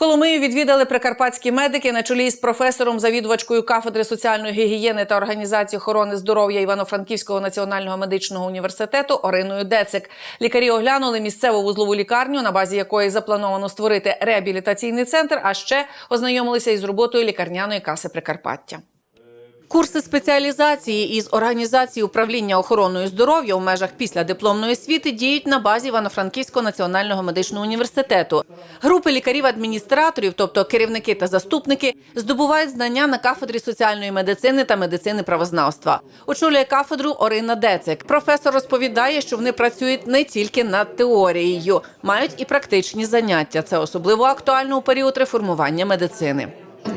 Коломию відвідали прикарпатські медики на чолі з професором, завідувачкою кафедри соціальної гігієни та організації охорони здоров'я Івано-Франківського національного медичного університету Ориною Децик. Лікарі оглянули місцеву вузлову лікарню, на базі якої заплановано створити реабілітаційний центр. А ще ознайомилися із роботою лікарняної каси Прикарпаття. Курси спеціалізації із організації управління охороною здоров'я у межах післядипломної освіти діють на базі Івано-Франківського національного медичного університету. Групи лікарів-адміністраторів, тобто керівники та заступники, здобувають знання на кафедрі соціальної медицини та медицини правознавства. Очолює кафедру Орина Децик. Професор розповідає, що вони працюють не тільки над теорією, мають і практичні заняття. Це особливо актуально у період реформування медицини.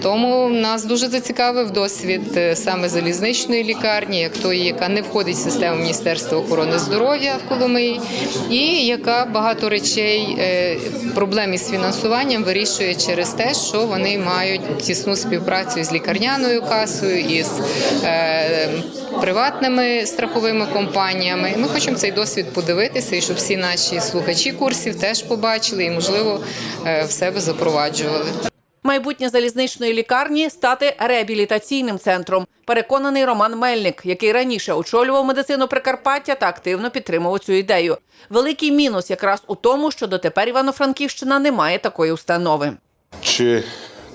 Тому нас дуже зацікавив досвід е, саме залізничної лікарні, як тої, яка не входить в систему Міністерства охорони здоров'я в Коломиї, і яка багато речей е, проблем із фінансуванням вирішує через те, що вони мають тісну співпрацю з лікарняною касою із е, приватними страховими компаніями. Ми хочемо цей досвід подивитися, і щоб всі наші слухачі курсів теж побачили і, можливо, в себе запроваджували. Майбутнє залізничної лікарні стати реабілітаційним центром. Переконаний Роман Мельник, який раніше очолював медицину Прикарпаття та активно підтримував цю ідею. Великий мінус якраз у тому, що дотепер Івано-Франківщина не має такої установи. Чи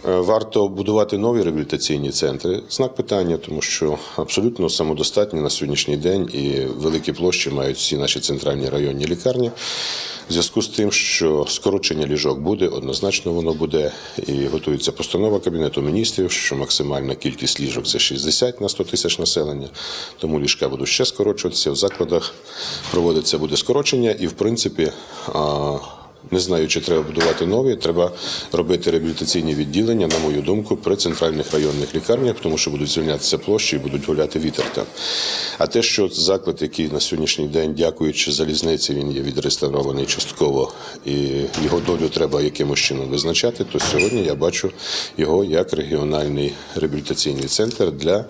варто будувати нові реабілітаційні центри? Знак питання, тому що абсолютно самодостатні на сьогоднішній день і великі площі мають всі наші центральні районні лікарні. В зв'язку з тим, що скорочення ліжок буде, однозначно воно буде, і готується постанова Кабінету міністрів, що максимальна кількість ліжок це 60 на 100 тисяч населення, тому ліжка будуть ще скорочуватися. В закладах проводиться буде скорочення, і в принципі. Не знаю, чи треба будувати нові. Треба робити реабілітаційні відділення, на мою думку, при центральних районних лікарнях, тому що будуть звільнятися площі і будуть гуляти вітер там. А те, що заклад, який на сьогоднішній день, дякуючи залізниці, він є відреставрований частково, і його долю треба якимось чином визначати, то сьогодні я бачу його як регіональний реабілітаційний центр для.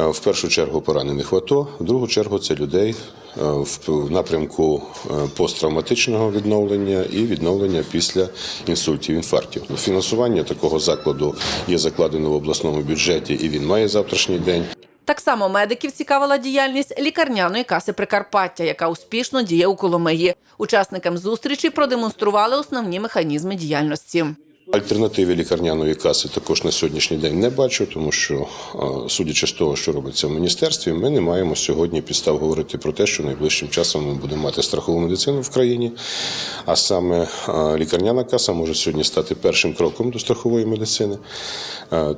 Е, В першу чергу поранених в АТО, в другу чергу це людей е, в напрямку е, посттравматичного відновлення і відновлення після інсультів, інфарктів. Фінансування такого закладу є закладено в обласному бюджеті, і він має завтрашній день. Так само медиків цікавила діяльність лікарняної каси Прикарпаття, яка успішно діє у Коломиї. Учасникам зустрічі продемонстрували основні механізми діяльності. Альтернативи лікарняної каси також на сьогоднішній день не бачу, тому що, судячи з того, що робиться в міністерстві, ми не маємо сьогодні підстав говорити про те, що найближчим часом ми будемо мати страхову медицину в країні. А саме лікарняна каса може сьогодні стати першим кроком до страхової медицини,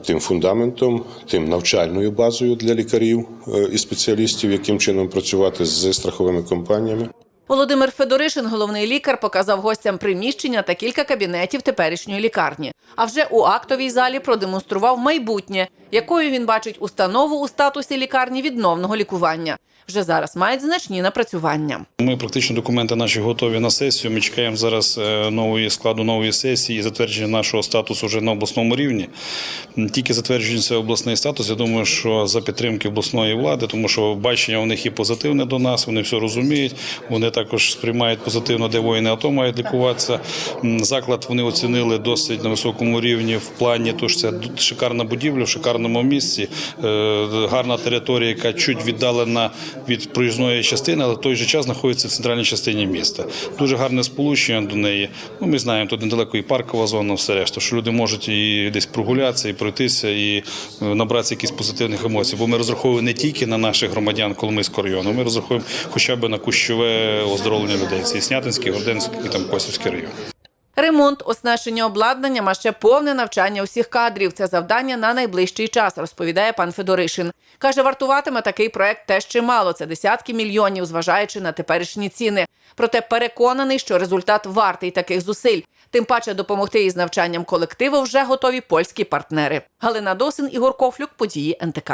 тим фундаментом, тим навчальною базою для лікарів е, і спеціалістів, яким чином працювати з страховими компаніями. Володимир Федоришин, головний лікар, показав гостям приміщення та кілька кабінетів теперішньої лікарні. А вже у актовій залі продемонстрував майбутнє, якою він бачить установу у статусі лікарні відновного лікування. Вже зараз мають значні напрацювання. Ми практично документи наші готові на сесію. Ми чекаємо зараз е, нової складу нової сесії і затвердження нашого статусу вже на обласному рівні. Тільки затверджується обласний статус. Я думаю, що за підтримки обласної влади, тому що бачення у них і позитивне до нас. Вони все розуміють. Вони також сприймають позитивно, де воїни АТО мають лікуватися. Заклад вони оцінили досить на високому рівні в плані, тож це шикарна будівля в шикарному місці, е, гарна територія, яка чуть віддалена від проїзної частини, але в той же час знаходиться в центральній частині міста. Дуже гарне сполучення до неї. Ну, ми знаємо, тут недалеко і паркова зона, все решта, що люди можуть і десь прогулятися, і пройтися, і е, набратися якихось позитивних емоцій. Бо ми розраховуємо не тільки на наших громадян Коломийського району, ми розраховуємо хоча б на кущове оздоровлення людей. Це і Снятинський, Горденський, і там Косівський район. Ремонт, оснащення обладнанням, а ще повне навчання усіх кадрів. Це завдання на найближчий час, розповідає пан Федоришин. Каже, вартуватиме такий проект теж чимало. Це десятки мільйонів, зважаючи на теперішні ціни. Проте переконаний, що результат вартий таких зусиль. Тим паче допомогти із навчанням колективу вже готові польські партнери. Галина Досин, Ігор Кофлюк, події НТК.